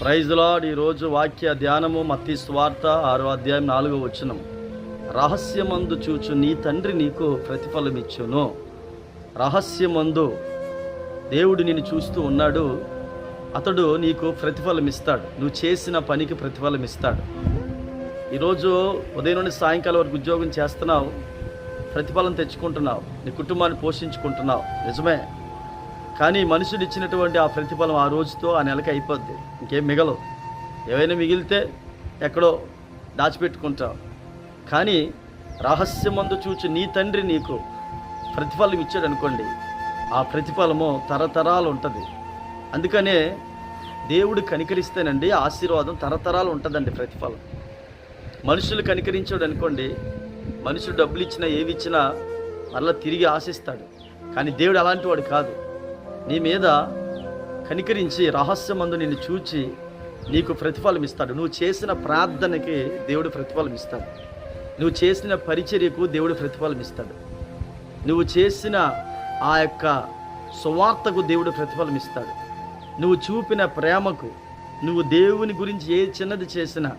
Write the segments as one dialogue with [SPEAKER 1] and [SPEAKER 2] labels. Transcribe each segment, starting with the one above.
[SPEAKER 1] Praise lord ఈరోజు వాక్య ధ్యానము మత్తి స్వార్త ఆరో అధ్యాయం నాలుగో వచనం. రహస్యమందు చూచు నీ తండ్రి నీకు ప్రతిఫలమిచ్చును. రహస్యమందు దేవుడు నిన్ను చూస్తూ ఉన్నాడు. అతడు నీకు ప్రతిఫలం ఇస్తాడు నువ్వు చేసిన పనికి ప్రతిఫలం ఇస్తాడు ఈరోజు ఉదయం నుండి సాయంకాలం వరకు ఉద్యోగం చేస్తున్నావు. ప్రతిఫలం తెచ్చుకుంటున్నావు. నీ కుటుంబాన్ని పోషించుకుంటున్నావు. నిజమే? కానీ మనుషులు ఇచ్చినటువంటి ఆ ప్రతిఫలం ఆ రోజుతో ఆ నెలకి అయిపోద్ది. ఇంకేం మిగలవు. ఏవైనా మిగిలితే ఎక్కడో దాచిపెట్టుకుంటావు కానీ రహస్యమందు చూచి నీ తండ్రి నీకు ప్రతిఫలం ఇచ్చాడు అనుకోండి ఆ ప్రతిఫలము తరతరాలు ఉంటుంది. అందుకనే దేవుడు కనికరిస్తేనండి ఆశీర్వాదం తరతరాలు ఉంటుందండి ప్రతిఫలం. మనుషులు కనికరించాడు అనుకోండి మనుషులు డబ్బులు ఇచ్చినా ఏవి ఇచ్చినా మరలా తిరిగి ఆశిస్తాడు. కానీ దేవుడు అలాంటి వాడు కాదు. నీ మీద కనికరించి రహస్యమందు నిన్ను చూచి నీకు ప్రతిఫలం ఇస్తాడు నువ్వు చేసిన ప్రార్థనకి దేవుడు ప్రతిఫలం ఇస్తాడు నువ్వు చేసిన పరిచర్యకు దేవుడు ప్రతిఫలం ఇస్తాడు నువ్వు చేసిన ఆ యొక్క సువార్తకు దేవుడు ప్రతిఫలం ఇస్తాడు నువ్వు చూపిన ప్రేమకు నువ్వు దేవుని గురించి ఏ చిన్నది చేసినా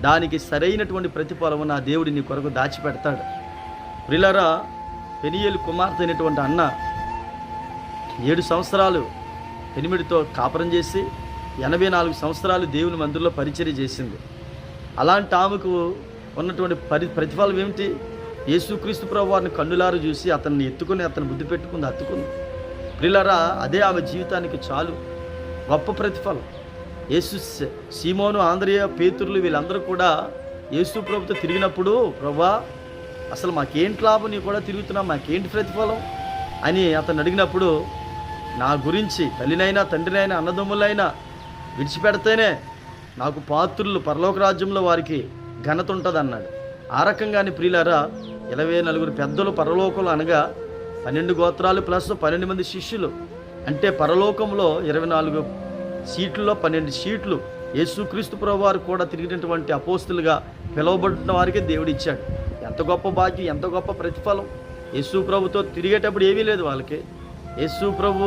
[SPEAKER 1] దానికి సరైనటువంటి ప్రతిఫలము నా దేవుడిని నీ కొరకు దాచిపెడతాడు. ప్రిలరా పెనియేలు కుమార్తె అయినటువంటి అన్న ఏడు సంవత్సరాలు పెనిమిడితో కాపురం చేసి ఎనభై నాలుగు సంవత్సరాలు దేవుని మందిరంలో పరిచర్య చేసింది. అలాంటి ఆమెకు ఉన్నటువంటి పరి ప్రతిఫలం ఏమిటి? యేసుక్రీస్తు ప్రభు వారిని కన్నులారు చూసి అతన్ని ఎత్తుకుని అతను బుద్ధి పెట్టుకుంది హత్తుకుంది ప్రిలరా అదే ఆమె జీవితానికి చాలు. గొప్ప ప్రతిఫలం. యేసు సీమోను ఆంధ్రయ పేతుర్లు వీళ్ళందరూ కూడా యేసు ప్రభుతో తిరిగినప్పుడు ప్రభా అసలు మాకేంటి లాభం? నీ కూడా తిరుగుతున్నాం మాకేంటి ప్రతిఫలం? అని అతను అడిగినప్పుడు నా గురించి తల్లినైనా తండ్రినైనా అన్నదమ్ములైనా విడిచిపెడితేనే నాకు పాత్రులు పరలోక రాజ్యంలో వారికి ఘనత ఉంటుంది అన్నాడు ఆ రకంగానే ప్రియులారా ఇరవై నలుగురు పెద్దలు పరలోకంలో అనగా పన్నెండు గోత్రాలు ప్లస్ పన్నెండు మంది శిష్యులు. అంటే పరలోకంలో ఇరవై నాలుగు సీట్లలో పన్నెండు సీట్లు యేసుక్రీస్తు ప్రభు వారు కూడా తిరిగినటువంటి అపోస్తులుగా పిలువబడుతున్న వారికి దేవుడు ఇచ్చాడు ఎంత గొప్ప భాగ్యం ఎంత గొప్ప ప్రతిఫలం. యేసు ప్రభుతో తిరిగేటప్పుడు ఏమీ లేదు వాళ్ళకి. యేసు ప్రభు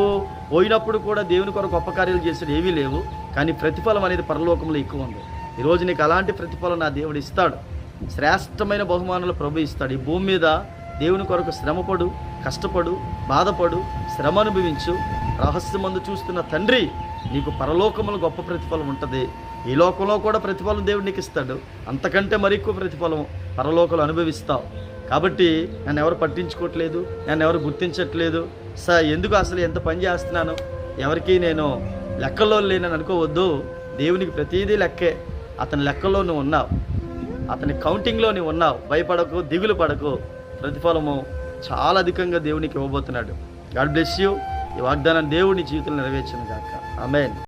[SPEAKER 1] పోయినప్పుడు కూడా దేవుని కొరకు గొప్ప కార్యాలు చేసేది ఏమీ లేవు. కానీ ప్రతిఫలం అనేది పరలోకంలో ఎక్కువ ఉంది. ఈరోజు నీకు అలాంటి ప్రతిఫలం నా దేవుడు ఇస్తాడు. శ్రేష్టమైన బహుమానాలు ప్రభు ఇస్తాడు. ఈ భూమి మీద దేవుని కొరకు శ్రమపడు కష్టపడు బాధపడు శ్రమ అనుభవించు. రహస్యమందు చూస్తున్న తండ్రి నీకు పరలోకములు గొప్ప ప్రతిఫలం ఉంటుంది. ఈ లోకంలో కూడా ప్రతిఫలం దేవుడు నీకు ఇస్తాడు. అంతకంటే మరి ఎక్కువ ప్రతిఫలం పరలోకలు అనుభవిస్తావు. కాబట్టి నన్ను ఎవరు పట్టించుకోవట్లేదు నన్ను ఎవరు గుర్తించట్లేదు సార్ ఎందుకు అసలు ఎంత పని చేస్తున్నాను? ఎవరికి నేను లెక్కల్లో లేనని అనుకోవద్దు. దేవునికి ప్రతిదీ లెక్కే. అతని లెక్కలో నువ్వు ఉన్నావు. అతని కౌంటింగ్లో నువ్వు ఉన్నావు. భయపడకు దిగులు పడకు. ప్రతిఫలము చాలా అధికంగా దేవునికి ఇవ్వబోతున్నాడు. God bless you. ఈ వాగ్దానం దేవుని జీవితంలో నెరవేర్చిన కాక ఆమెన్.